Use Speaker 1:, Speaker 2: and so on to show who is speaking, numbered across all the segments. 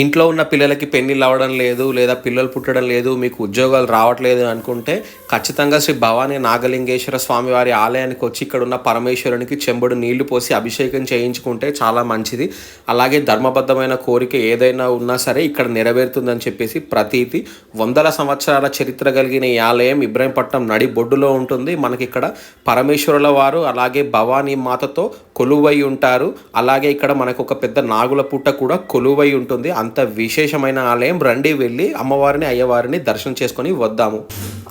Speaker 1: ఇంట్లో ఉన్న పిల్లలకి పెళ్ళిళ్ళు అవ్వడం లేదు లేదా పిల్లలు పుట్టడం లేదు మీకు ఉద్యోగాలు రావట్లేదు అనుకుంటే ఖచ్చితంగా శ్రీ భవానీ నాగలింగేశ్వర స్వామి వారి ఆలయానికి వచ్చి ఇక్కడ ఉన్న పరమేశ్వరునికి చెంబుడు నీళ్ళు పోసి అభిషేకం చేయించుకుంటే చాలా మంచిది. అలాగే ధర్మబద్ధమైన కోరిక ఏదైనా ఉన్నా సరే ఇక్కడ నెరవేరుతుందని చెప్పేసి ప్రతీతి. వందల సంవత్సరాల చరిత్ర కలిగిన ఈ ఆలయం ఇబ్రాహీంపట్నం నడి బొడ్డులో ఉంటుంది. మనకి ఇక్కడ పరమేశ్వరుల వారు అలాగే భవానీ మాతతో కొలువై ఉంటారు. అలాగే ఇక్కడ మనకు ఒక పెద్ద నాగుల పుట్ట కూడా కొలువై ఉంటుంది. అంత విశేషమైన ఆలయం. రండి వెళ్ళి అమ్మవారిని అయ్యవారిని దర్శనం చేసుకొని వద్దాము.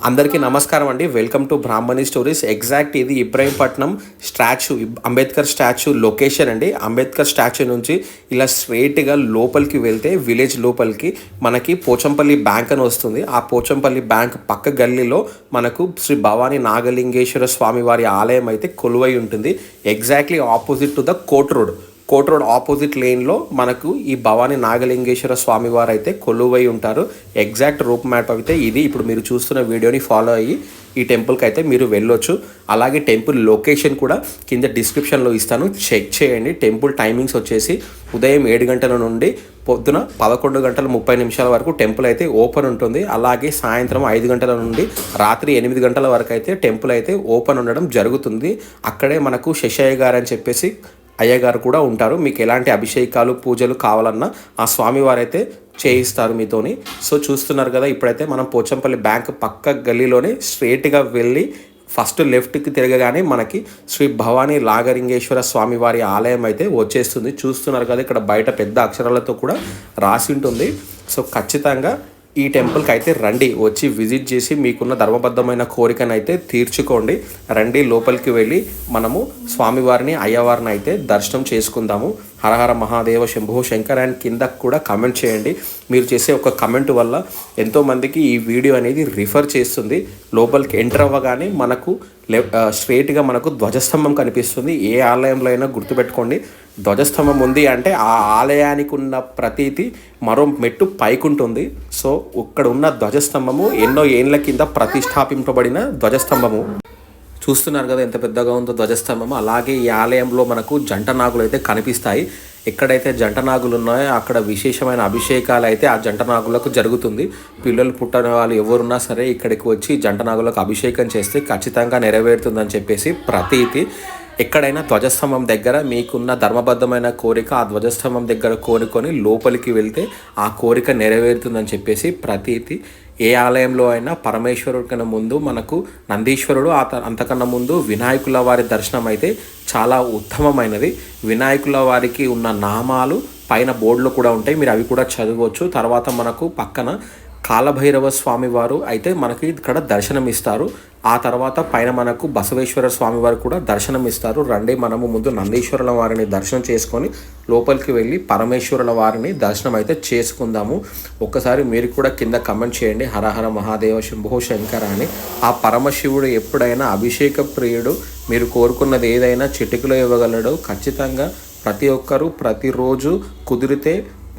Speaker 1: అందరికీ నమస్కారం అండి. Welcome to Brahmani stories exact ఇది Ibrahimpatnam statue Ambedkar statue location అండి. అంబేద్కర్ స్టాచ్యూ నుంచి ఇలా స్ట్రైట్గా లోపలికి వెళ్తే విలేజ్ లోపలికి మనకి పోచంపల్లి బ్యాంక్ అని వస్తుంది. ఆ పోచంపల్లి బ్యాంక్ పక్క గల్లీలో మనకు శ్రీ భవానీ నాగలింగేశ్వర స్వామి వారి ఆలయం అయితే కొలువై ఉంటుంది. Exactly opposite to the Kot road Kot road opposite లేన్లో మనకు ఈ భవానీ నాగలింగేశ్వర స్వామి వారు అయితే కొలువై ఉంటారు. ఎగ్జాక్ట్ రూప్ మ్యాప్ అయితే ఇది. ఇప్పుడు మీరు చూస్తున్న వీడియోని ఫాలో అయ్యి ఈ టెంపుల్కి అయితే మీరు వెళ్ళొచ్చు. అలాగే టెంపుల్ లొకేషన్ కూడా కింద డిస్క్రిప్షన్లో ఇస్తాను. చెక్ చేయండి. టెంపుల్ టైమింగ్స్ వచ్చేసి ఉదయం ఏడు గంటల నుండి పొద్దున పదకొండు గంటల ముప్పై నిమిషాల వరకు టెంపుల్ అయితే ఓపెన్ ఉంటుంది. అలాగే సాయంత్రం ఐదు గంటల నుండి రాత్రి ఎనిమిది గంటల వరకు అయితే టెంపుల్ అయితే ఓపెన్ ఉండడం జరుగుతుంది. అక్కడే మనకు శశయ్య గారు అని చెప్పేసి అయ్యగారు కూడా ఉంటారు. మీకు ఎలాంటి అభిషేకాలు పూజలు కావాలన్నా ఆ స్వామివారైతే చేయిస్తారు మీతోని. సో చూస్తున్నారు కదా ఇప్పుడైతే మనం పోచంపల్లి బ్యాంక్ పక్క గల్లీలోనే స్ట్రేట్గా వెళ్ళి ఫస్ట్ లెఫ్ట్కి తిరగగానే మనకి శ్రీ భవానీ లాగరింగేశ్వర స్వామి వారి ఆలయం అయితే వచ్చేస్తుంది. చూస్తున్నారు కదా ఇక్కడ బయట పెద్ద అక్షరాలతో కూడా రాసి ఉంటుంది. సో ఖచ్చితంగా ఈ టెంపుల్కి అయితే రండి. వచ్చి విజిట్ చేసి మీకున్న ధర్మబద్ధమైన కోరికను అయితే తీర్చుకోండి. రండి లోపలికి వెళ్ళి మనము స్వామివారిని అయ్యవారిని అయితే దర్శనం చేసుకుందాము. హరహర మహాదేవ శంభో శంకర్ అండ్ కింద కూడా కమెంట్ చేయండి. మీరు చేసే ఒక కమెంట్ వల్ల ఎంతోమందికి ఈ వీడియో అనేది రిఫర్ చేస్తుంది. లోపలికి ఎంటర్ అవ్వగానే మనకు లెఫ్ట్ స్ట్రేట్గా మనకు ధ్వజస్తంభం కనిపిస్తుంది. ఏ ఆలయంలో అయినా గుర్తుపెట్టుకోండి. ధ్వజస్తంభం ఉంది అంటే ఆ ఆలయానికి ఉన్న ప్రతీతి మరో మెట్టు పైకుంటుంది. సో ఇక్కడ ఉన్న ధ్వజస్తంభము ఎన్నో ఏళ్ళ కింద ప్రతిష్టాపింపబడిన ధ్వజస్తంభము. చూస్తున్నారు కదా ఎంత పెద్దగా ఉందో ధ్వజస్తంభం. అలాగే ఈ ఆలయంలో మనకు జంట నాగులు అయితే కనిపిస్తాయి. ఎక్కడైతే జంట నాగులు ఉన్నాయో అక్కడ విశేషమైన అభిషేకాలు అయితే ఆ జంట నాగులకు జరుగుతుంది. పిల్లలు పుట్టిన వాళ్ళు ఎవరున్నా సరే ఇక్కడికి వచ్చి జంట నాగులకు అభిషేకం చేస్తే ఖచ్చితంగా నెరవేరుతుందని చెప్పేసి ప్రతీతి. ఎక్కడైనా ధ్వజస్తంభం దగ్గర మీకున్న ధర్మబద్ధమైన కోరిక ఆ ధ్వజస్తంభం దగ్గర కోరుకొని లోపలికి వెళ్తే ఆ కోరిక నెరవేరుతుందని చెప్పేసి ప్రతీతి ఏ ఆలయంలో అయినా పరమేశ్వరుడి కన్నా ముందు మనకు నందీశ్వరుడు ఆ అంతకన్నా ముందు వినాయకుల వారి దర్శనం అయితే చాలా ఉత్తమమైనది. వినాయకుల వారికి ఉన్న నామాలు పైన బోర్డులు కూడా ఉంటాయి. మీరు అవి కూడా చదవచ్చు. తర్వాత మనకు పక్కన కాలభైరవ స్వామి వారు అయితే మనకి ఇక్కడ దర్శనం ఇస్తారు ఆ తర్వాత పైన మనకు బసవేశ్వర స్వామి వారు కూడా దర్శనం ఇస్తారు రండి మనము ముందు నందీశ్వరుల వారిని దర్శనం చేసుకొని లోపలికి వెళ్ళి పరమేశ్వరుల వారిని దర్శనం అయితే చేసుకుందాము. ఒక్కసారి మీరు కూడా కింద కమెంట్ చేయండి. హరహర మహాదేవ శంభో శంకర అని. ఆ పరమశివుడు ఎప్పుడైనా అభిషేక ప్రియుడు మీరు కోరుకున్నది ఏదైనా చిటికలో ఇవ్వగలడు. ఖచ్చితంగా ప్రతి ఒక్కరూ ప్రతిరోజు కుదిరితే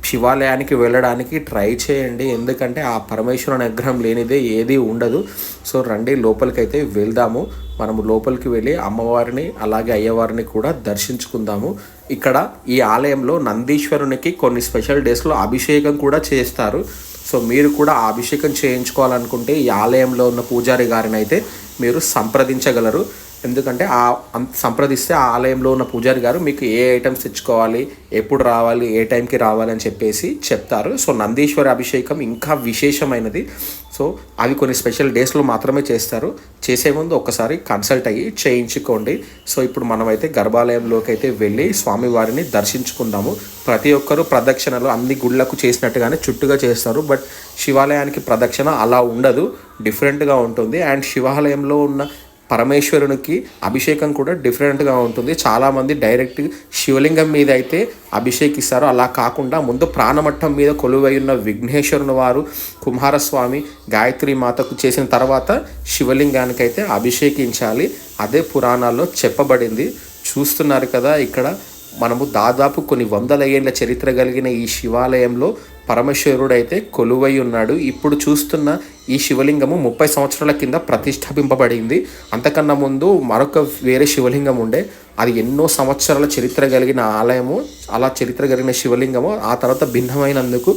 Speaker 1: శివాలయానికి వెళ్ళడానికి ట్రై చేయండి. ఎందుకంటే ఆ పరమేశ్వరుని అనుగ్రహం లేనిదే ఏది ఉండదు. సో రండి లోపలికైతే వెళ్దాము. మనము లోపలికి వెళ్ళి అమ్మవారిని అలాగే అయ్యవారిని కూడా దర్శించుకుందాము. ఇక్కడ ఈ ఆలయంలో నందీశ్వరునికి కొన్ని స్పెషల్ డేస్లో అభిషేకం కూడా చేస్తారు. సో మీరు కూడా ఆ అభిషేకం చేయించుకోవాలనుకుంటే ఈ ఆలయంలో ఉన్న పూజారి గారిని అయితే మీరు సంప్రదించగలరు. ఎందుకంటే ఆ అం- సంప్రదిస్తే ఆ ఆలయంలో ఉన్న పూజారి గారు మీకు ఏ ఐటమ్స్ తెచ్చుకోవాలి ఎప్పుడు రావాలి ఏ టైంకి రావాలి అని చెప్పేసి చెప్తారు. సో నందీశ్వర అభిషేకం ఇంకా విశేషమైనది. సో అవి కొన్ని స్పెషల్ డేస్లో మాత్రమే చేస్తారు. చేసే ముందు ఒకసారి కన్సల్ట్ అయ్యి చేయించుకోండి. సో ఇప్పుడు మనమైతే గర్భాలయంలోకి అయితే వెళ్ళి స్వామివారిని దర్శించుకుందాము. ప్రతి ఒక్కరూ ప్రదక్షిణలు అన్ని గుళ్ళకు చేసినట్టుగానే చుట్టుగా చేస్తారు. బట్ శివాలయానికి ప్రదక్షిణ అలా ఉండదు. డిఫరెంట్గా ఉంటుంది. అండ్ శివాలయంలో ఉన్న పరమేశ్వరునికి అభిషేకం కూడా డిఫరెంట్గా ఉంటుంది. చాలామంది డైరెక్ట్ శివలింగం మీద అయితే అభిషేకిస్తారు. అలా కాకుండా ముందు ప్రాణమట్టం మీద కొలువై ఉన్న విఘ్నేశ్వరుని వారు కుమారస్వామి గాయత్రి మాతకు చేసిన తర్వాత శివలింగానికి అయితే అభిషేకించాలి. అదే పురాణాల్లో చెప్పబడింది. చూస్తున్నారు కదా ఇక్కడ మనము దాదాపు కొన్ని వందల ఏళ్ళ చరిత్ర కలిగిన ఈ శివాలయంలో పరమేశ్వరుడు అయితే కొలువై ఉన్నాడు. ఇప్పుడు చూస్తున్న ఈ శివలింగము ముప్పై సంవత్సరాల కింద ప్రతిష్టాపింపబడింది. అంతకన్నా ముందు మరొక వేరే శివలింగం ఉండే. అది ఎన్నో సంవత్సరాల చరిత్ర కలిగిన ఆలయము. అలా చరిత్ర కలిగిన శివలింగము ఆ తర్వాత భిన్నమైనందుకు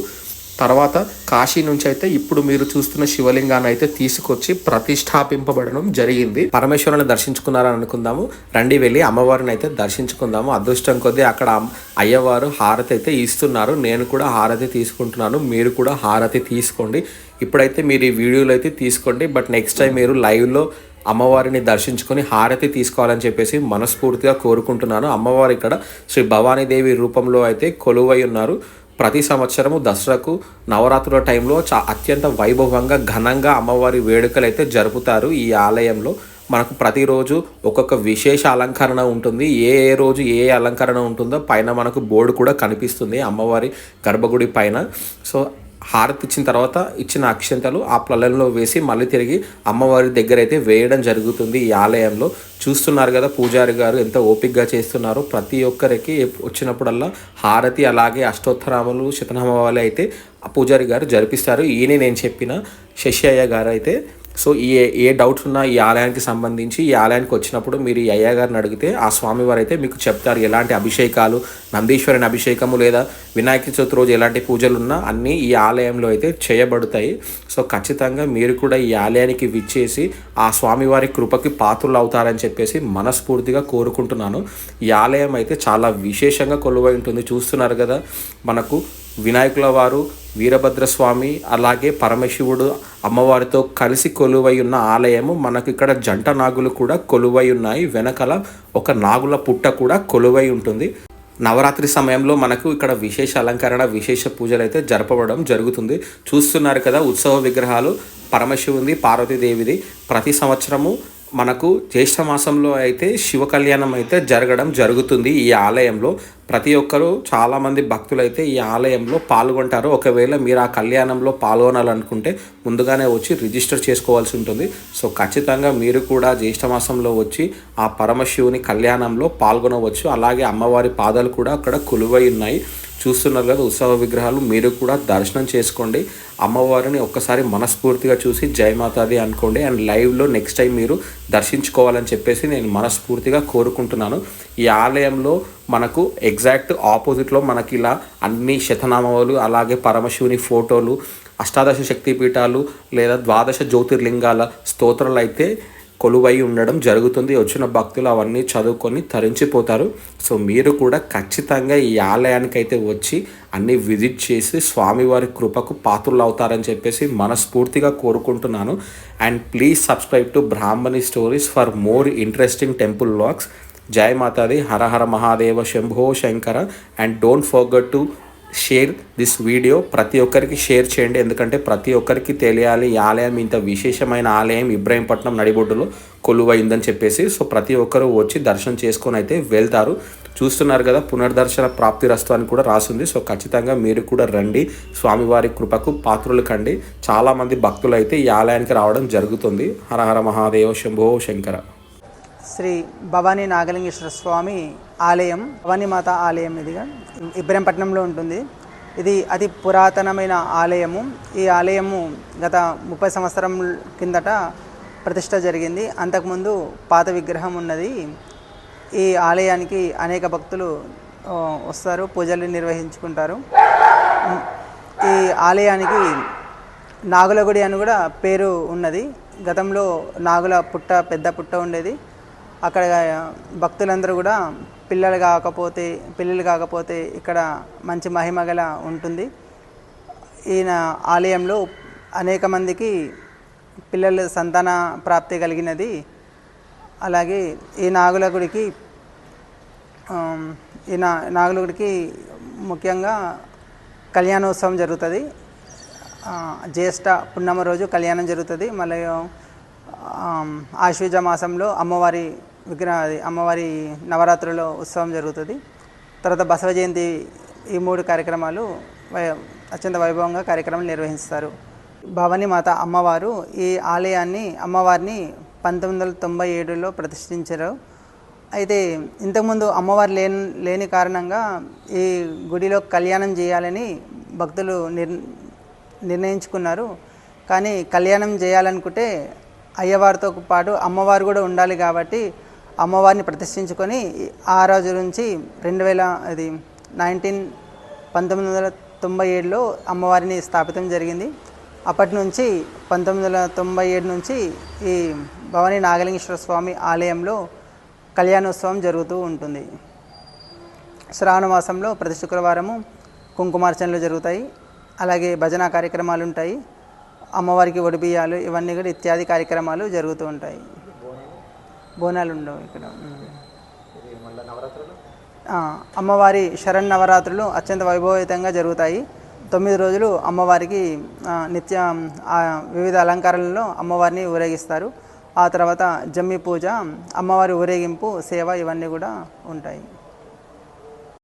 Speaker 1: తర్వాత కాశీ నుంచి అయితే ఇప్పుడు మీరు చూస్తున్న శివలింగాన్ని అయితే తీసుకొచ్చి ప్రతిష్టాపింపబడడం జరిగింది. పరమేశ్వరుని దర్శించుకున్నారని అనుకుందాము. రండి వెళ్ళి అమ్మవారిని అయితే దర్శించుకుందాము. అదృష్టం కొద్దీ అక్కడ అయ్యవారు హారతి అయితే ఇస్తున్నారు. నేను కూడా హారతి తీసుకుంటున్నాను. మీరు కూడా హారతి తీసుకోండి. ఇప్పుడైతే మీరు ఈ వీడియోలో అయితే తీసుకోండి. బట్ నెక్స్ట్ టైం మీరు లైవ్లో అమ్మవారిని దర్శించుకొని హారతి తీసుకోవాలని చెప్పేసి మనస్ఫూర్తిగా కోరుకుంటున్నాను. అమ్మవారు ఇక్కడ శ్రీ భవానీదేవి రూపంలో అయితే కొలువై ఉన్నారు. ప్రతి సంవత్సరము దసరాకు నవరాత్రుల టైంలో చా అత్యంత వైభవంగా ఘనంగా అమ్మవారి వేడుకలు అయితే జరుపుతారు. ఈ ఆలయంలో మనకు ప్రతిరోజు ఒక్కొక్క విశేష అలంకరణ ఉంటుంది. ఏ ఏ రోజు ఏ ఏ అలంకరణ ఉంటుందో పైన మనకు బోర్డు కూడా కనిపిస్తుంది అమ్మవారి గర్భగుడి పైన. సో హారతి ఇచ్చిన తర్వాత ఇచ్చిన అక్షంతలు ఆ ప్లలంలో వేసి మళ్ళీ తిరిగి అమ్మవారి దగ్గర అయితే వేయడం జరుగుతుంది ఈ ఆలయంలో. చూస్తున్నారు కదా పూజారి గారు ఎంత ఓపిక్గా చేస్తున్నారో. ప్రతి ఒక్కరికి వచ్చినప్పుడల్లా హారతి అలాగే అష్టోత్తరాములు శతనామాలు అయితే పూజారి గారు జరిపిస్తారు. ఈయనే నేను చెప్పిన శశి గారు అయితే సో ఏ ఏ డౌట్స్ ఉన్నా ఈ ఆలయానికి సంబంధించి ఈ ఆలయానికి వచ్చినప్పుడు మీరు ఈ అయ్య గారిని అడిగితే ఆ స్వామివారు అయితే మీకు చెప్తారు ఎలాంటి అభిషేకాలు నందీశ్వరుని అభిషేకము లేదా వినాయక చవితి రోజు ఎలాంటి పూజలు ఉన్నా అన్నీ ఈ ఆలయంలో అయితే చేయబడతాయి. సో ఖచ్చితంగా మీరు కూడా ఈ ఆలయానికి విచ్చేసి ఆ స్వామివారి కృపకి పాత్రలు అవుతారని చెప్పేసి మనస్ఫూర్తిగా కోరుకుంటున్నాను. ఈ ఆలయం అయితే చాలా విశేషంగా కొలువై ఉంటుంది. చూస్తున్నారు కదా మనకు వినాయకుల వారు వీరభద్ర స్వామి అలాగే పరమశివుడు అమ్మవారితో కలిసి కొలువై ఉన్న ఆలయము మనకు ఇక్కడ జంట నాగులు కూడా కొలువై ఉన్నాయి. వెనకాల ఒక నాగుల పుట్ట కూడా కొలువై ఉంటుంది. నవరాత్రి సమయంలో మనకు ఇక్కడ విశేష అలంకరణ విశేష పూజలు అయితే జరపబడడం జరుగుతుంది. చూస్తున్నారు కదా ఉత్సవ విగ్రహాలు పరమశివుంది పార్వతీదేవిది. ప్రతి సంవత్సరము మనకు జ్యేష్ఠ మాసంలో అయితే శివ కళ్యాణం అయితే జరగడం జరుగుతుంది ఈ ఆలయంలో. ప్రతి ఒక్కరూ చాలామంది భక్తులు అయితే ఈ ఆలయంలో పాల్గొంటారు. ఒకవేళ మీరు ఆ కళ్యాణంలో పాల్గొనాలనుకుంటే ముందుగానే వచ్చి రిజిస్టర్ చేసుకోవాల్సి ఉంటుంది. సో ఖచ్చితంగా మీరు కూడా జ్యేష్ఠ మాసంలో వచ్చి ఆ పరమశివుని కళ్యాణంలో పాల్గొనవచ్చు. అలాగే అమ్మవారి పాదాలు కూడా అక్కడ కొలువై ఉన్నాయి. చూస్తున్నారు కదా ఉత్సవ విగ్రహాలు మీరు కూడా దర్శనం చేసుకోండి. అమ్మవారిని ఒక్కసారి మనస్ఫూర్తిగా చూసి జయమాతాది అనుకోండి. అండ్ లైవ్లో నెక్స్ట్ టైం మీరు దర్శించుకోవాలని చెప్పేసి నేను మనస్ఫూర్తిగా కోరుకుంటున్నాను. ఈ ఆలయంలో మనకు ఎగ్జాక్ట్ ఆపోజిట్లో మనకి ఇలా అన్ని శతనామాలు అలాగే పరమశివుని ఫోటోలు అష్టాదశ శక్తిపీఠాలు లేదా ద్వాదశ జ్యోతిర్లింగాల స్తోత్రాలు అయితే కొలువై ఉండడం జరుగుతుంది. వచ్చిన భక్తులు అవన్నీ చదువుకొని తరించిపోతారు. సో మీరు కూడా ఖచ్చితంగా ఈ ఆలయానికి అయితే వచ్చి అన్ని విజిట్ చేసి స్వామివారి కృపకు పాత్రలు అవుతారని చెప్పేసి మనస్ఫూర్తిగా కోరుకుంటున్నాను. And please subscribe to Brahmani stories for more interesting temple vlogs. జై మాతాది Hara Hara Mahadeva Shambho Shankara. And don't forget to share this video ప్రతి ఒక్కరికి షేర్ చేయండి. ఎందుకంటే ప్రతి ఒక్కరికి తెలియాలి ఈ ఆలయం ఇంత విశేషమైన ఆలయం ఇబ్రాహీంపట్నం నడిబొడ్డులో కొలువైందని చెప్పేసి సో ప్రతి ఒక్కరు వచ్చి దర్శనం చేసుకొని అయితే వెళ్తారు. చూస్తున్నారు కదా పునర్దర్శన ప్రాప్తి రస్తు అని కూడా రాసింది. సో ఖచ్చితంగా మీరు కూడా రండి. స్వామివారి కృపకు పాత్రులు కండి. చాలామంది భక్తులు అయితే ఈ ఆలయానికి రావడం జరుగుతుంది. హరహర మహాదేవ శంభో శంకర.
Speaker 2: శ్రీ భవానీ నాగలింగేశ్వర స్వామి ఆలయం భవానీమాత ఆలయం ఇదిగా ఇబ్రహంపట్నంలో ఉంటుంది. ఇది అతి పురాతనమైన ఆలయము. ఈ ఆలయము గత ముప్పై సంవత్సరం కిందట ప్రతిష్ట జరిగింది. అంతకుముందు పాత విగ్రహం ఉన్నది. ఈ ఆలయానికి అనేక భక్తులు వస్తారు పూజలు నిర్వహించుకుంటారు. ఈ ఆలయానికి నాగుల గుడి అని కూడా పేరు ఉన్నది. గతంలో నాగుల పుట్ట పెద్ద పుట్ట ఉండేది. అక్కడ భక్తులందరూ కూడా పిల్లలు కాకపోతే పిల్లలు కాకపోతే ఇక్కడ మంచి మహిమ గల ఉంటుంది. ఈయన ఆలయంలో అనేక మందికి పిల్లల సంతాన ప్రాప్తి కలిగినది. అలాగే ఈ నాగుల గుడికి ఈ నా నాగుల గుడికి ముఖ్యంగా కళ్యాణోత్సవం జరుగుతుంది. జ్యేష్ఠ పున్నమ రోజు కళ్యాణం జరుగుతుంది. మళ్ళీ ఆమ్, ఆశ్వీజ మాసంలో అమ్మవారి విగ్రహ అమ్మవారి నవరాత్రుల్లో ఉత్సవం జరుగుతుంది. తర్వాత బసవ జయంతి ఈ మూడు కార్యక్రమాలు వై- అత్యంత వైభవంగా కార్యక్రమం నిర్వహిస్తారు. భవానీ మాత అమ్మవారు ఈ ఆలయాన్ని అమ్మవారిని పంతొమ్మిది వందల తొంభై ఏడులో ప్రతిష్ఠించారు. అయితే ఇంతకుముందు అమ్మవారు లేని లేని కారణంగా ఈ గుడిలో కళ్యాణం చేయాలని భక్తులు నిర్ నిర్ణయించుకున్నారు. కానీ కళ్యాణం చేయాలనుకుంటే అయ్యవారితో పాటు అమ్మవారు కూడా ఉండాలి కాబట్టి అమ్మవారిని ప్రతిష్ఠించుకొని ఆ రోజు నుంచి రెండు వేల అది నైన్టీన్ పంతొమ్మిది వందల తొంభై ఏడులో అమ్మవారిని స్థాపితం జరిగింది. అప్పటి నుంచి పంతొమ్మిది వందల తొంభై ఏడు నుంచి ఈ భవానీ నాగలింగేశ్వర స్వామి ఆలయంలో కళ్యాణోత్సవం జరుగుతూ ఉంటుంది. శ్రావణ మాసంలో ప్రతి శుక్రవారము కుంకుమార్చనలు జరుగుతాయి. అలాగే భజన కార్యక్రమాలు ఉంటాయి. అమ్మవారికి ఒడిబియ్యాలు ఇవన్నీ కూడా ఇత్యాది కార్యక్రమాలు జరుగుతూ ఉంటాయి. బోనాలు ఉండవు ఇక్కడ అమ్మవారి శరణ్ నవరాత్రులు అత్యంత వైభవయుతంగా జరుగుతాయి. తొమ్మిది రోజులు అమ్మవారికి నిత్య ఆ, వివిధ అలంకారాలలో అమ్మవారిని ఊరేగిస్తారు. ఆ తర్వాత జమ్మి పూజ అమ్మవారి ఊరేగింపు సేవ ఇవన్నీ కూడా ఉంటాయి.